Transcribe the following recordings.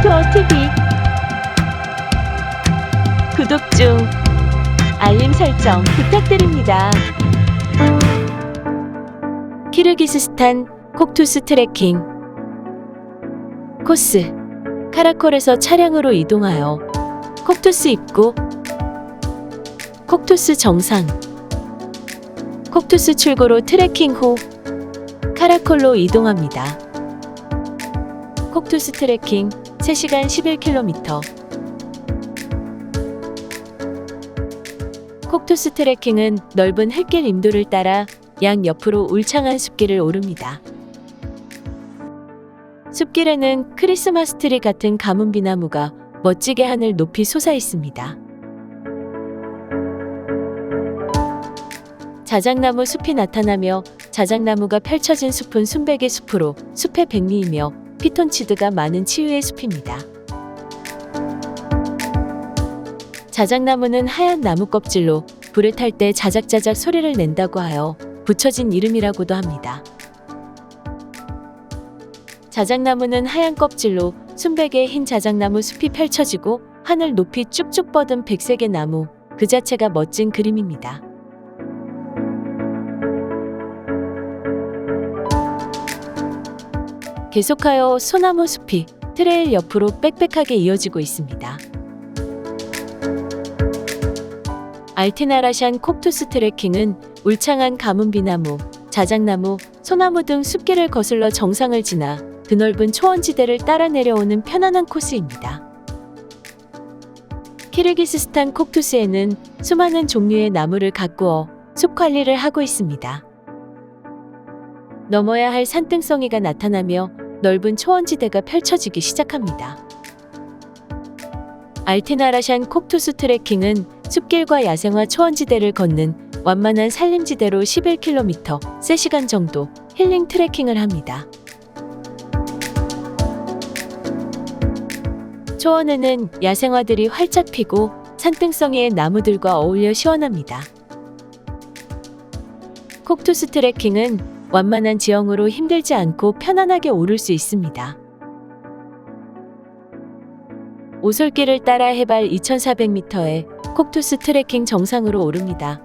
산악투어 TV 구독 중. 알림 설정 부탁드립니다. 키르기스스탄 콕투스 트레킹. 코스. 카라콜에서 차량으로 이동하여 콕투스 입구. 콕투스 정상. 콕투스 출구로 트레킹 후 카라콜로 이동합니다. 콕투스 트레킹 3시간 11km 콕투스 트레킹은 넓은 흙길 임도를 따라 양 옆으로 울창한 숲길을 오릅니다. 숲길에는 크리스마스 트리 같은 가문 비 나무가 멋지게 하늘 높이 솟아 있습니다. 자작나무 숲이 나타나며 자작나무가 펼쳐진 숲은 순백의 숲으로 숲의 백미이며 피톤치드가 많은 치유의 숲입니다. 자작나무는 하얀 나무 껍질로 불을 탈 때 자작자작 소리를 낸다고 하여 붙여진 이름이라고도 합니다. 자작나무는 하얀 껍질로 순백의 흰 자작나무 숲이 펼쳐지고 하늘 높이 쭉쭉 뻗은 백색의 나무 그 자체가 멋진 그림입니다. 계속하여 소나무 숲이 트레일 옆으로 빽빽하게 이어지고 있습니다. 알티나라샨 콕투스 트레킹은 울창한 가문비나무, 자작나무, 소나무 등 숲길을 거슬러 정상을 지나 드넓은 초원지대를 따라 내려오는 편안한 코스입니다. 키르기스스탄 콕투스에는 수많은 종류의 나무를 가꾸어 숲 관리를 하고 있습니다. 넘어야 할 산등성이가 나타나며 넓은 초원지대가 펼쳐지기 시작합니다. 알티나라샨 콕투스 트레킹은 숲길과 야생화 초원지대를 걷는 완만한 산림지대로 11km, 3시간 정도 힐링 트레킹을 합니다. 초원에는 야생화들이 활짝 피고 산등성이의 나무들과 어울려 시원합니다. 콕투스 트레킹은 완만한 지형으로 힘들지 않고 편안하게 오를 수 있습니다. 오솔길을 따라 해발 2,400m의 콕투스 트레킹 정상으로 오릅니다.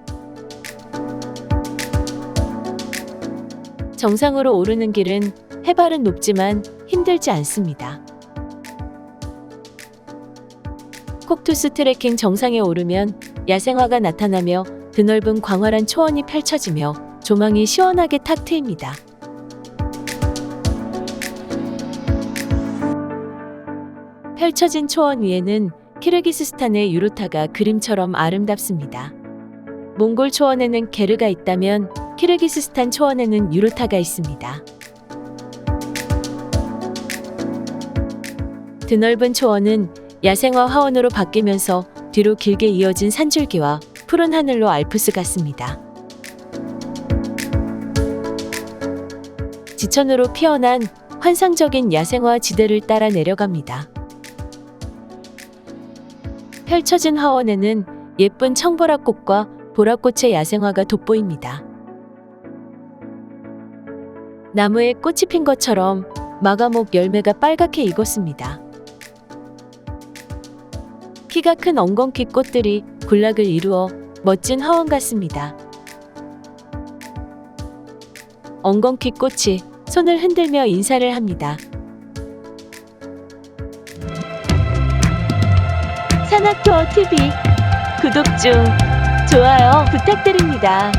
정상으로 오르는 길은 해발은 높지만 힘들지 않습니다. 콕투스 트레킹 정상에 오르면 야생화가 나타나며 드넓은 광활한 초원이 펼쳐지며 조망이 시원하게 탁 트입니다. 펼쳐진 초원 위에는 키르기스스탄의 유루타가 그림처럼 아름답습니다. 몽골 초원에는 게르가 있다면 키르기스스탄 초원에는 유루타가 있습니다. 드넓은 초원은 야생화 화원으로 바뀌면서 뒤로 길게 이어진 산줄기와 푸른 하늘로 알프스 같습니다. 지천으로 피어난 환상적인 야생화 지대를 따라 내려갑니다. 펼쳐진 화원에는 예쁜 청보라꽃과 보라꽃의 야생화가 돋보입니다. 나무에 꽃이 핀 것처럼 마가목 열매가 빨갛게 익었습니다. 키가 큰 엉겅퀴 꽃들이 군락을 이루어 멋진 화원 같습니다. 엉겅퀴 꽃이 손을 흔들며 인사를 합니다. 산악투어 TV 구독 중 좋아요 부탁드립니다.